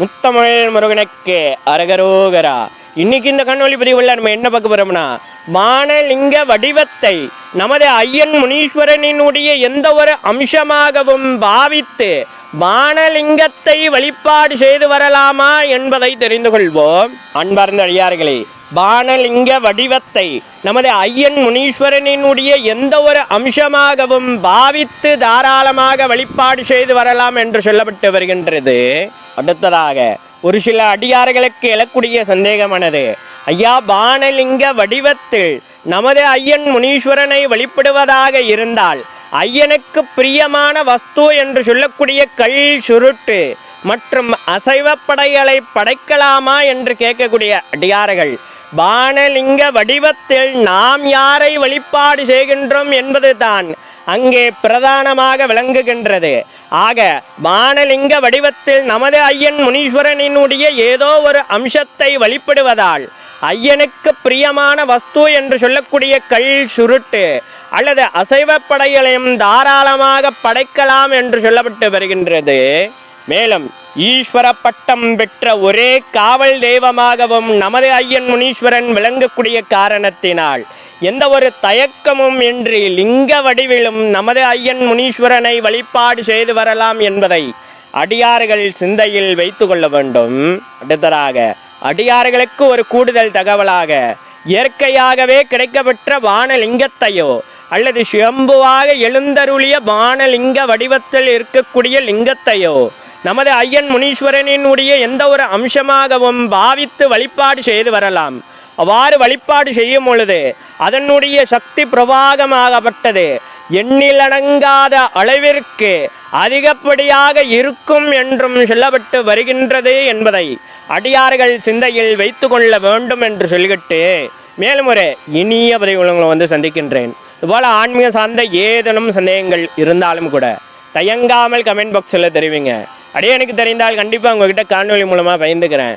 முத்தமிழ் முருகனுக்கு அரகரோகரா. இன்னைக்கு இந்த கண்ணொளி பதிவுள்ள நம்ம என்ன பார்க்க போறோம்னா மானலிங்க வடிவத்தை நமது ஐயன் முனீஸ்வரனினுடைய எந்த ஒரு அம்சமாகவும் பாவித்து பானலிங்கத்தை வழிபாடு செய்து வரலாமா என்பதை தெரிந்து கொள்வோம். அன்பார்ந்த அடியார்களே பானலிங்க வடிவத்தை நமது ஐயன் முனீஸ்வரனினுடைய எந்த ஒரு அம்சமாகவும் பாவித்து தாராளமாக வழிபாடு செய்து வரலாம் என்று சொல்லப்பட்டு வருகின்றது. அடுத்ததாக ஒரு சில அடியார்களுக்கு எழக்கூடிய சந்தேகமானது. ஐயா பானலிங்க வடிவத்தில் நமது ஐயன் முனீஸ்வரனை வழிபடுவதாக இருந்தால் ஐயனுக்கு பிரியமான வஸ்து என்று சொல்லக்கூடிய கல் சுருட்டு மற்றும் அசைவ படைகளை படைக்கலாமா என்று கேட்கக்கூடிய அடியார்கள் பானலிங்க வடிவத்தில் நாம் யாரை வழிபாடு செய்கின்றோம் என்பதுதான். அங்கே பிரதானமாக விளங்குகின்றது. ஆக வானலிங்க வடிவத்தில் நமது ஐயன் முனீஸ்வரனினுடைய ஏதோ ஒரு அம்சத்தை வழிபடுவதால் ஐயனுக்கு பிரியமான வஸ்து என்று சொல்லக்கூடிய கல் சுருட்டு அல்லது அசைவ படைகளையும் தாராளமாக படைக்கலாம் என்று சொல்லப்பட்டு வருகின்றது. மேலும் ஈஸ்வர பட்டம் பெற்ற ஒரே காவல் தெய்வமாகவும் நமது ஐயன் முனீஸ்வரன் விளங்கக்கூடிய காரணத்தினால் எந்த ஒரு தயக்கமும் இன்றி லிங்க வடிவிலும் நமது ஐயன் முனீஸ்வரனை வழிபாடு செய்து வரலாம் என்பதை அடியார்கள் சிந்தையில் வைத்து கொள்ள வேண்டும். அடுத்ததாக அடியார்களுக்கு ஒரு கூடுதல் தகவலாக இயற்கையாகவே கிடைக்கப்பெற்ற வானலிங்கத்தையோ அல்லது சுயம்புவாக எழுந்தருளிய வானலிங்க வடிவத்தில் இருக்கக்கூடிய லிங்கத்தையோ நமது ஐயன் முனீஸ்வரனினுடைய எந்த ஒரு அம்சமாகவும் பாவித்து வழிபாடு செய்து வரலாம். அவ்வாறு வழிபாடு செய்யும் பொழுது அதனுடைய சக்தி பிரவாகமாகப்பட்டது. எண்ணிலடங்காத அளவிற்கு அதிகப்படியாக இருக்கும் என்றும் சொல்லப்பட்டு வருகின்றது என்பதை அடியார்கள் சிந்தையில் வைத்து கொள்ள வேண்டும் என்று சொல்லிக்கிட்டு மேலும் ஒரு இனிய பதிவுகளை வந்து சந்திக்கின்றேன். இதுபோல் ஆன்மீக சார்ந்த ஏதேனும் சந்தேகங்கள் இருந்தாலும் கூட தயங்காமல் கமெண்ட் பாக்ஸில் தெரிவிங்க. அடியே எனக்கு தெரிந்தால் கண்டிப்பாக உங்ககிட்ட காணொலி மூலமாக பயந்துக்கிறேன்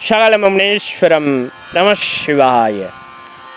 சகலமம் நேஸ்வரம் நம சிவாய